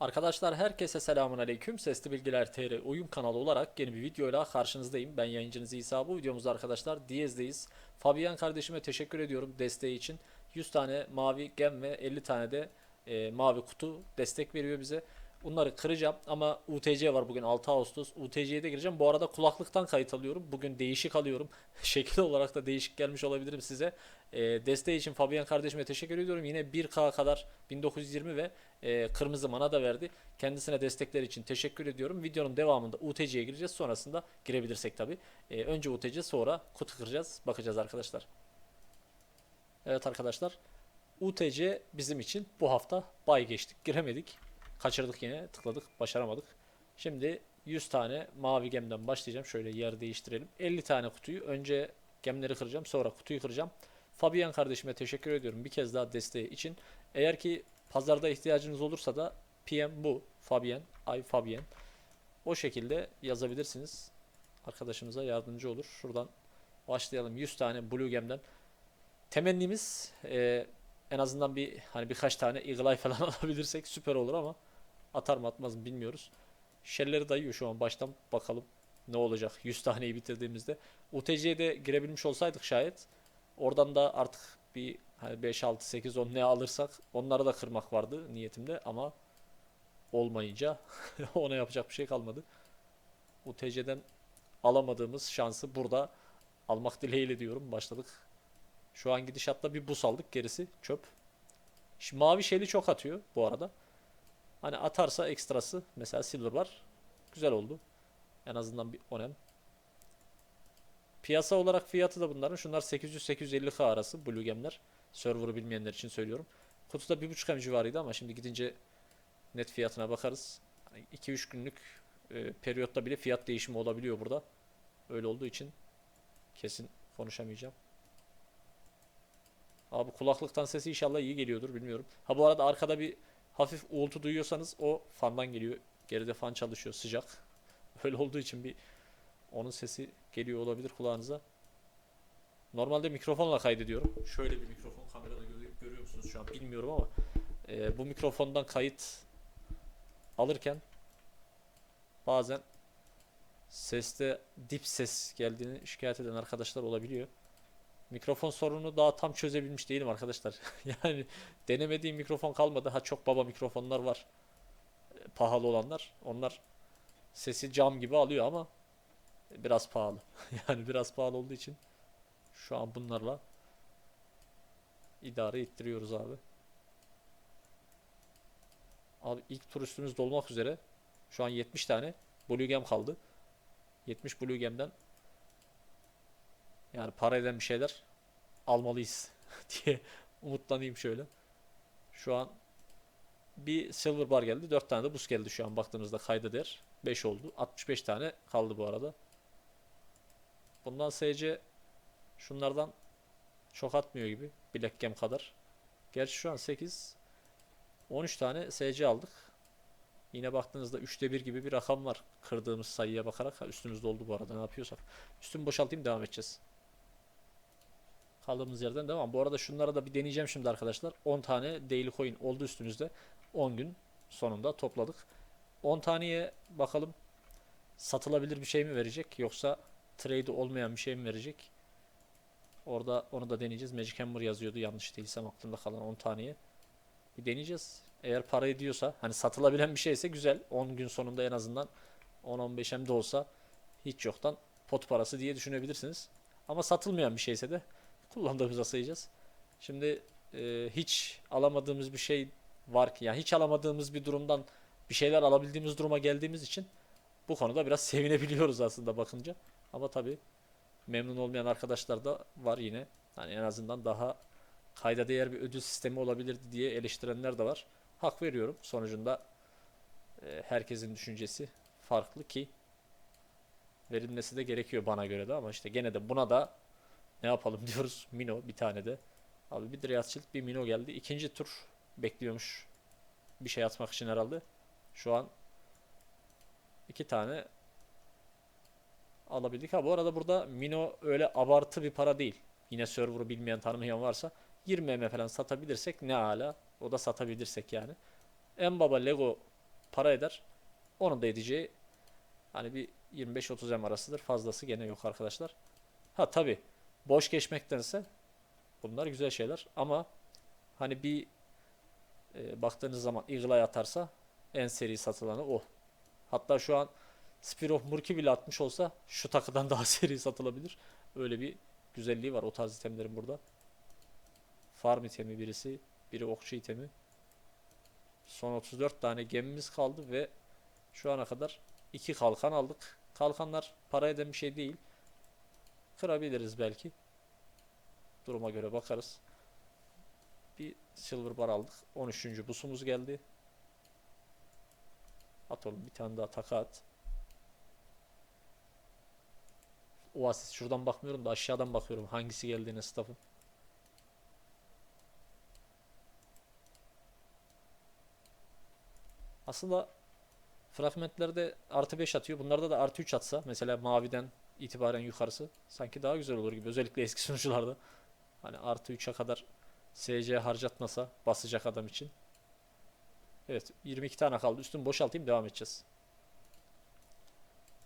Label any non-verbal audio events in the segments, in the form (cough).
Arkadaşlar herkese selamun aleyküm. Sesli Bilgiler TR oyun kanalı olarak yeni bir videoyla karşınızdayım. Ben yayıncınız İsa. Bu videomuzda arkadaşlar Diyez'deyiz. Fabian kardeşime teşekkür ediyorum desteği için. 100 tane mavi gem ve 50 tane de e, mavi kutu destek veriyor bize. Bunları kıracağım ama UTC var bugün 6 Ağustos. UTC'ye de gireceğim. Bu arada kulaklıktan kayıt alıyorum. Bugün değişik alıyorum. (laughs) Şekil olarak da değişik gelmiş olabilirim size. E, desteği için Fabian kardeşime teşekkür ediyorum. Yine 1K kadar 1920 ve e, kırmızı mana da verdi. Kendisine destekler için teşekkür ediyorum. Videonun devamında UTC'ye gireceğiz. Sonrasında girebilirsek tabi. önce UTC sonra kutu kıracağız. Bakacağız arkadaşlar. Evet arkadaşlar. UTC bizim için bu hafta bay geçtik. Giremedik. Kaçırdık yine. Tıkladık. Başaramadık. Şimdi 100 tane mavi gemden başlayacağım. Şöyle yer değiştirelim. 50 tane kutuyu önce gemleri kıracağım. Sonra kutuyu kıracağım. Fabian kardeşime teşekkür ediyorum bir kez daha desteği için. Eğer ki pazarda ihtiyacınız olursa da PM bu. Fabian, ay Fabian. O şekilde yazabilirsiniz. Arkadaşımıza yardımcı olur. Şuradan başlayalım. 100 tane Blue Gem'den. Temennimiz e, en azından bir hani birkaç tane Eagle Eye falan (laughs) alabilirsek süper olur ama atar mı atmaz mı bilmiyoruz. Şelleri dayıyor şu an baştan bakalım ne olacak 100 taneyi bitirdiğimizde. UTC'ye de girebilmiş olsaydık şayet oradan da artık bir hani 5 6 8 10 ne alırsak onları da kırmak vardı niyetimde ama olmayınca (laughs) ona yapacak bir şey kalmadı. UTC'den alamadığımız şansı burada almak dileğiyle diyorum. Başladık. Şu an gidişatta bir bus aldık. Gerisi çöp. Şimdi mavi şeyli çok atıyor bu arada. Hani atarsa ekstrası mesela silver var. Güzel oldu. En azından bir onem. Piyasa olarak fiyatı da bunların. Şunlar 800-850k arası Blue Gem'ler. Server'ı bilmeyenler için söylüyorum. Kutuda 1.5 M civarıydı ama şimdi gidince net fiyatına bakarız. 2-3 günlük e, periyotta bile fiyat değişimi olabiliyor burada. Öyle olduğu için kesin konuşamayacağım. Abi kulaklıktan sesi inşallah iyi geliyordur bilmiyorum. Ha bu arada arkada bir hafif uğultu duyuyorsanız o fandan geliyor. Geride fan çalışıyor sıcak. (laughs) Öyle olduğu için bir onun sesi geliyor olabilir kulağınıza. Normalde mikrofonla kaydediyorum. Şöyle bir mikrofon kamerada görüyor, musunuz şu an bilmiyorum ama e, bu mikrofondan kayıt alırken bazen seste dip ses geldiğini şikayet eden arkadaşlar olabiliyor. Mikrofon sorununu daha tam çözebilmiş değilim arkadaşlar. (laughs) yani denemediğim mikrofon kalmadı. Ha çok baba mikrofonlar var. E, pahalı olanlar. Onlar sesi cam gibi alıyor ama biraz pahalı. (laughs) yani biraz pahalı olduğu için şu an bunlarla idare ettiriyoruz abi. Abi ilk tur üstümüz dolmak üzere. Şu an 70 tane Blue Gem kaldı. 70 Blue Gem'den yani para eden bir şeyler almalıyız (laughs) diye umutlanayım şöyle. Şu an bir silver bar geldi. 4 tane de buz geldi şu an baktığınızda kayda değer. 5 oldu. 65 tane kaldı bu arada. Bundan SC şunlardan çok atmıyor gibi. Black Gem kadar. Gerçi şu an 8 13 tane SC aldık. Yine baktığınızda 3'te 1 gibi bir rakam var. Kırdığımız sayıya bakarak. Üstümüz doldu bu arada ne yapıyorsak. Üstümü boşaltayım devam edeceğiz. Kaldığımız yerden devam. Bu arada şunlara da bir deneyeceğim şimdi arkadaşlar. 10 tane daily coin oldu üstümüzde. 10 gün sonunda topladık. 10 taneye bakalım satılabilir bir şey mi verecek yoksa trade olmayan bir şey mi verecek? Orada onu da deneyeceğiz. Magic Hammer yazıyordu yanlış değilsem aklımda kalan 10 taneye. Bir deneyeceğiz. Eğer para ediyorsa hani satılabilen bir şeyse güzel. 10 gün sonunda en azından 10-15 hem de olsa hiç yoktan pot parası diye düşünebilirsiniz. Ama satılmayan bir şeyse de (laughs) kullandığımıza sayacağız. Şimdi e, hiç alamadığımız bir şey var ki yani hiç alamadığımız bir durumdan bir şeyler alabildiğimiz duruma geldiğimiz için bu konuda biraz (laughs) sevinebiliyoruz aslında bakınca. Ama tabi memnun olmayan arkadaşlar da var yine. Hani en azından daha kayda değer bir ödül sistemi olabilirdi diye eleştirenler de var. Hak veriyorum. Sonucunda e, herkesin düşüncesi farklı ki verilmesi de gerekiyor bana göre de ama işte gene de buna da ne yapalım (laughs) diyoruz. Mino bir tane de. Abi bir Dryaschild bir Mino geldi. İkinci tur bekliyormuş bir şey atmak için herhalde. Şu an iki tane alabildik. Ha bu arada burada Mino öyle abartı bir para değil. Yine server'ı bilmeyen tanımayan varsa 20 M falan satabilirsek ne ala. O da satabilirsek yani. En baba Lego para eder. Onun da edeceği hani bir 25-30 M arasıdır. Fazlası gene yok arkadaşlar. Ha tabi boş geçmektense bunlar güzel şeyler ama hani bir e, baktığınız zaman Eagle atarsa en seri satılanı o. Hatta şu an Spear of Murki bile atmış olsa şu takıdan daha (laughs) seri satılabilir. Öyle bir güzelliği var o tarz itemlerin burada. Farm itemi birisi, biri okçu itemi. Son 34 tane gemimiz kaldı ve şu ana kadar iki kalkan aldık. Kalkanlar para eden bir şey değil. Kırabiliriz belki. Duruma göre bakarız. Bir silver bar aldık. 13. busumuz geldi. At oğlum bir tane daha taka at. Oasis şuradan bakmıyorum da aşağıdan bakıyorum hangisi geldiğine staff'ın. Aslında fragmentlerde artı 5 atıyor. Bunlarda da artı 3 atsa mesela maviden itibaren yukarısı sanki daha güzel olur gibi. Özellikle eski sunucularda. Hani artı 3'e kadar SC harcatmasa basacak adam için. Evet 22 tane kaldı. Üstünü boşaltayım devam edeceğiz.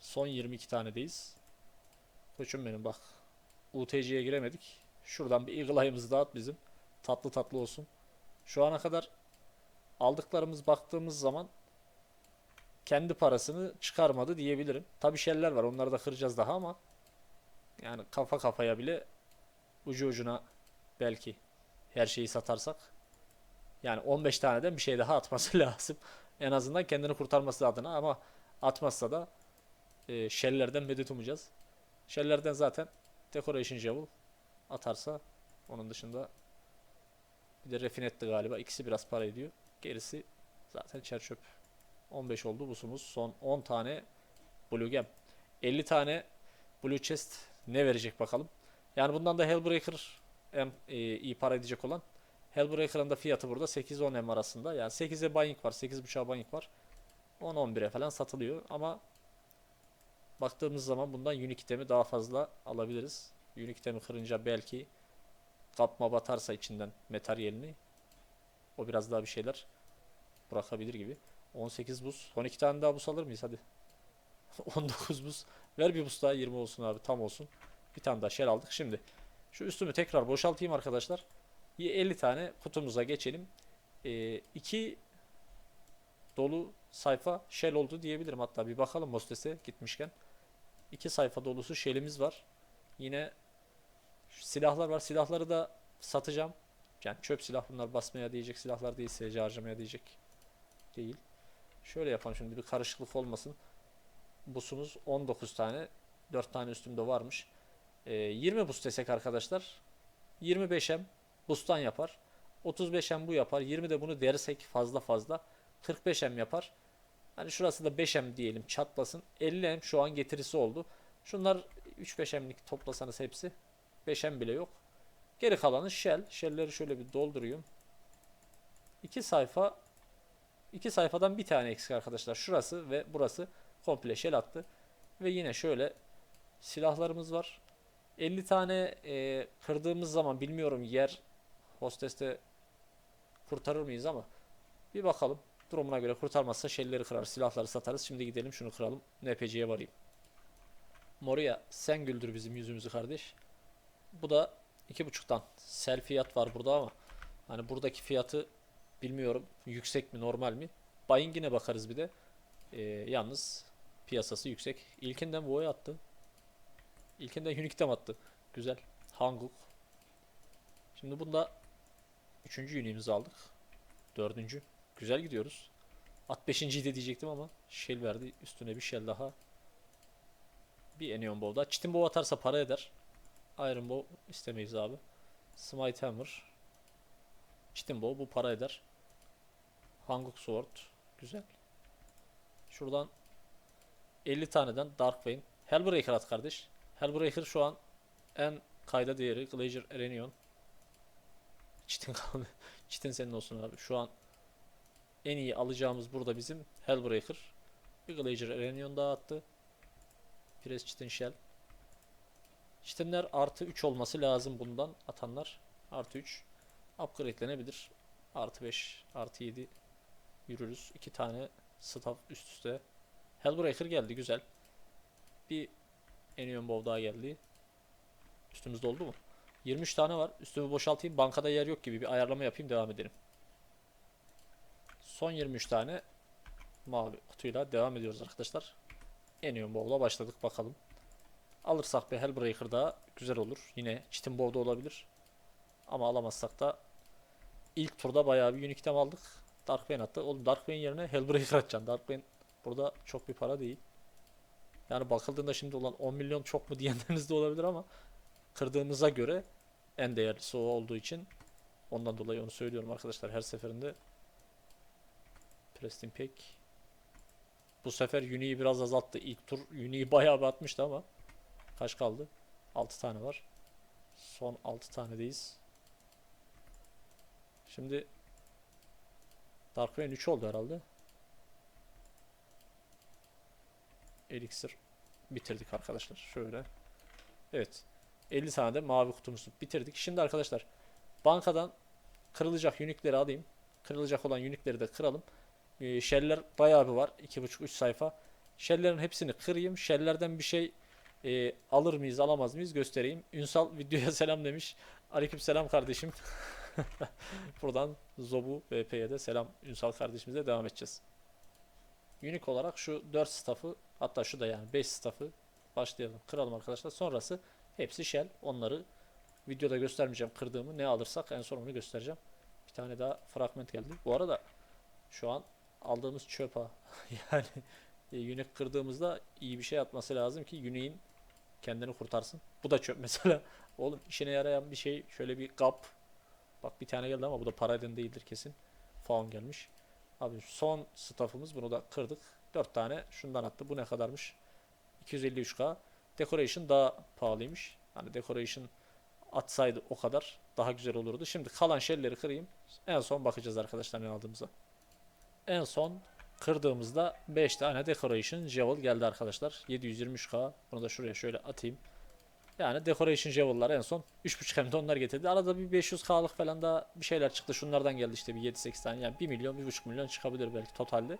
Son 22 tanedeyiz. Koçum benim bak. UTC'ye giremedik. Şuradan bir Eagle Eye'ımızı dağıt bizim. Tatlı tatlı olsun. Şu ana kadar aldıklarımız baktığımız zaman kendi parasını çıkarmadı diyebilirim. Tabi şeyler var. Onları da kıracağız daha ama yani kafa kafaya bile ucu ucuna belki her şeyi satarsak yani 15 taneden bir şey daha atması (laughs) lazım. En azından kendini kurtarması adına ama atmazsa da e, shell'lerden medet umacağız. Shell'lerden zaten Decoration Jewel atarsa onun dışında bir de Refinetti galiba. İkisi biraz para ediyor. Gerisi zaten çer çöp. 15 oldu busumuz. Son 10 tane Blue Gem. 50 tane Blue Chest ne verecek bakalım. Yani bundan da Hellbreaker en e, iyi para edecek olan. Hellbreaker'ın da fiyatı burada 8-10 M arasında. Yani 8'e buying var. 8.5'a buying var. 10-11'e falan satılıyor. Ama baktığımız zaman bundan unique itemi daha fazla alabiliriz. Unique itemi kırınca belki kapma batarsa içinden materyalini o biraz daha bir şeyler bırakabilir gibi. 18 buz. 12 tane daha buz alır mıyız? Hadi. (laughs) 19 buz. Ver bir buz daha 20 olsun abi. Tam olsun. Bir tane daha shell aldık. Şimdi şu üstümü tekrar boşaltayım arkadaşlar. 50 tane kutumuza geçelim. 2 dolu sayfa shell oldu diyebilirim. Hatta bir bakalım Mostes'e gitmişken. 2 sayfa dolusu shell'imiz var. Yine silahlar var. Silahları da satacağım. Yani çöp silah bunlar basmaya diyecek silahlar değil. SC harcamaya diyecek değil. Şöyle yapalım şimdi bir karışıklık olmasın. Busumuz 19 tane. 4 tane üstümde varmış. Ee, 20 bus desek arkadaşlar. 25M bustan yapar. 35M bu yapar. 20 de bunu dersek fazla fazla. 45M yapar. Hani şurası da 5M diyelim çatlasın. 50M şu an getirisi oldu. Şunlar 3-5M'lik toplasanız hepsi 5M bile yok. Geri kalanı shell. Shell'leri şöyle bir doldurayım. 2 sayfa 2 sayfadan bir tane eksik arkadaşlar. Şurası ve burası komple shell attı. Ve yine şöyle silahlarımız var. 50 tane e, kırdığımız zaman bilmiyorum yer hosteste kurtarır mıyız ama bir bakalım. Durumuna göre kurtarmazsa shell'leri kırar, silahları satarız. Şimdi gidelim şunu kıralım. NPC'ye varayım. Moria sen güldür bizim yüzümüzü kardeş. Bu da iki buçuktan. Sel fiyat var burada ama hani buradaki fiyatı bilmiyorum yüksek mi normal mi. Buying'ine bakarız bir de. Ee, yalnız piyasası yüksek. İlkinden Vo'ya attı. İlkinden Unique'den attı. Güzel. Hanguk. Şimdi bunda üçüncü Unique'imizi aldık. Dördüncü. Güzel gidiyoruz. At beşinciyi de diyecektim ama shell verdi. Üstüne bir shell daha. Bir Enion Bow'da. Chitin Bow atarsa para eder. Iron Bow istemeyiz abi. Smite Hammer. Chitin Bow bu para eder. Hanguk Sword. Güzel. Şuradan 50 taneden Dark Vein. Hellbreaker at kardeş. Hellbreaker şu an en kayda değeri Glacier Erenion. Chitin (laughs) kaldı. Chitin senin olsun abi. Şu an en iyi alacağımız burada bizim Hellbreaker. Glacier Erenion daha attı. Press Chitin Shell. Chitinler artı 3 olması lazım bundan atanlar. Artı 3. Upgrade'lenebilir. Artı 5, artı 7 yürürüz. 2 tane Staff üst üste. Hellbreaker geldi güzel. Bir Enion Bow daha geldi. Üstümüzde oldu mu? 23 tane var. Üstümü boşaltayım. Bankada yer yok gibi bir ayarlama yapayım devam edelim. Son 23 tane mavi kutuyla devam ediyoruz arkadaşlar. Enion Bow'la başladık bakalım. Alırsak bir Hellbreaker daha güzel olur. Yine Chitin Bow'da olabilir. Ama alamazsak da ilk turda bayağı bir unique item aldık. Darkbane attı. Oğlum Darkbane yerine Hellbreaker atacaksın. Darkbane burada çok bir para değil. Yani bakıldığında şimdi olan 10 milyon çok mu diyenleriniz de olabilir ama kırdığımıza göre en değerlisi o olduğu için ondan dolayı onu söylüyorum arkadaşlar her seferinde. Preston Peck bu sefer Uni'yi biraz azalttı. İlk tur Uni'yi (laughs) bayağı bir atmıştı ama kaç kaldı? 6 tane var. Son 6 tanedeyiz. Şimdi Dark Rain 3 oldu herhalde. Elixir bitirdik arkadaşlar. Şöyle. Evet. 50 tane de mavi kutumuzu bitirdik. Şimdi arkadaşlar bankadan kırılacak unikleri alayım. Kırılacak olan unikleri de kıralım. Ee, shell'ler bayağı bir var. 2.5-3 sayfa. Shell'lerin hepsini kırayım. Shell'lerden bir şey e, alır mıyız alamaz mıyız göstereyim. Ünsal videoya (laughs) selam demiş. Aleyküm selam kardeşim. (laughs) Buradan Zobu VP'ye de selam Ünsal kardeşimize devam edeceğiz. Unique olarak şu 4 staff'ı hatta şu da yani 5 staff'ı başlayalım. Kıralım arkadaşlar. Sonrası hepsi shell. Onları videoda göstermeyeceğim kırdığımı. Ne alırsak en son onu göstereceğim. Bir tane daha fragment geldi. Bu arada şu an aldığımız çöp ha. (laughs) yani Unique kırdığımızda iyi bir şey atması lazım ki Unique'in kendini kurtarsın. Bu da çöp (laughs) mesela. Oğlum işine yarayan bir şey şöyle bir kap. Bak bir tane geldi ama bu da paradan değildir kesin. Faun gelmiş. Abi son staff'ımız bunu da kırdık. 4 tane şundan attı. Bu ne kadarmış? 253k. Decoration daha pahalıymış. Hani decoration atsaydı o kadar daha güzel olurdu. Şimdi kalan shell'leri kırayım. En son bakacağız arkadaşlar ne aldığımıza. En son kırdığımızda 5 tane decoration jewel geldi arkadaşlar. 723k. Bunu da şuraya şöyle atayım. Yani decoration jewel'lar en son 3.5 hem de onlar getirdi. Arada bir 500k'lık falan da bir şeyler çıktı. Şunlardan geldi işte bir 7-8 tane. Yani 1 milyon 1.5 milyon çıkabilir belki totalde.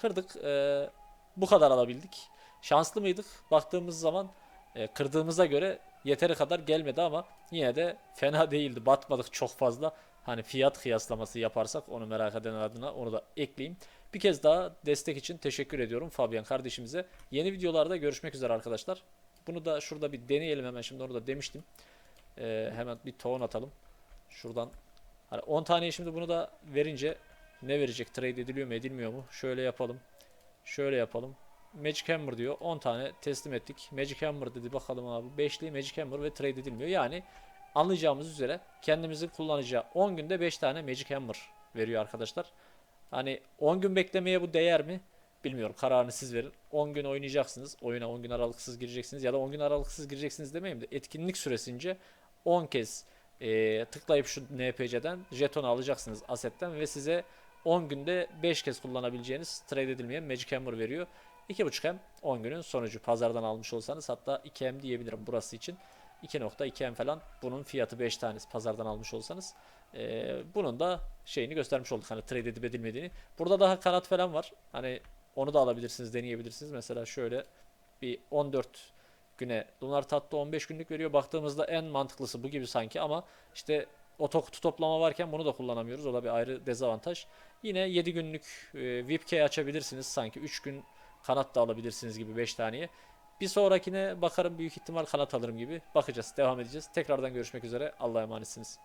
Kırdık. Ee, bu kadar alabildik. Şanslı mıydık? Baktığımız zaman e, kırdığımıza göre yeteri kadar gelmedi ama yine de fena değildi. Batmadık çok fazla. Hani fiyat kıyaslaması yaparsak onu merak eden adına onu da ekleyeyim. Bir kez daha destek için teşekkür ediyorum Fabian kardeşimize. Yeni videolarda görüşmek üzere arkadaşlar. Bunu da şurada bir deneyelim hemen şimdi onu da demiştim. Ee, hemen bir tohum atalım. Şuradan. Hani 10 tane şimdi bunu da verince ne verecek? Trade ediliyor mu edilmiyor mu? Şöyle yapalım. Şöyle yapalım. Magic Hammer diyor. 10 tane teslim ettik. Magic Hammer dedi bakalım abi. 5'li Magic Hammer ve trade edilmiyor. Yani anlayacağımız üzere kendimizin kullanacağı 10 günde 5 tane Magic Hammer veriyor arkadaşlar. Hani 10 gün beklemeye bu değer mi? Bilmiyorum. Kararını siz verin. 10 gün oynayacaksınız. Oyuna 10 gün aralıksız gireceksiniz. Ya da 10 gün aralıksız gireceksiniz demeyeyim de etkinlik süresince 10 kez e, tıklayıp şu NPC'den jeton alacaksınız asetten ve size 10 günde 5 kez kullanabileceğiniz trade edilmeyen Magic Hammer veriyor. 2.5M 10 günün sonucu pazardan almış olsanız hatta 2M diyebilirim burası için. 2.2M falan bunun fiyatı 5 tanesi pazardan almış olsanız. Ee, bunun da şeyini göstermiş olduk hani trade edip edilmediğini. Burada daha kanat falan var. Hani onu da alabilirsiniz, deneyebilirsiniz. Mesela şöyle bir 14 güne Lunar Tatlı 15 günlük veriyor. Baktığımızda en mantıklısı bu gibi sanki ama işte oto kutu toplama varken bunu da kullanamıyoruz. O da bir ayrı dezavantaj. Yine 7 günlük e, VIPK açabilirsiniz. Sanki 3 gün kanat da alabilirsiniz gibi 5 taneye. Bir sonrakine bakarım büyük ihtimal kanat alırım gibi. Bakacağız, devam edeceğiz. Tekrardan görüşmek üzere. Allah'a emanetsiniz.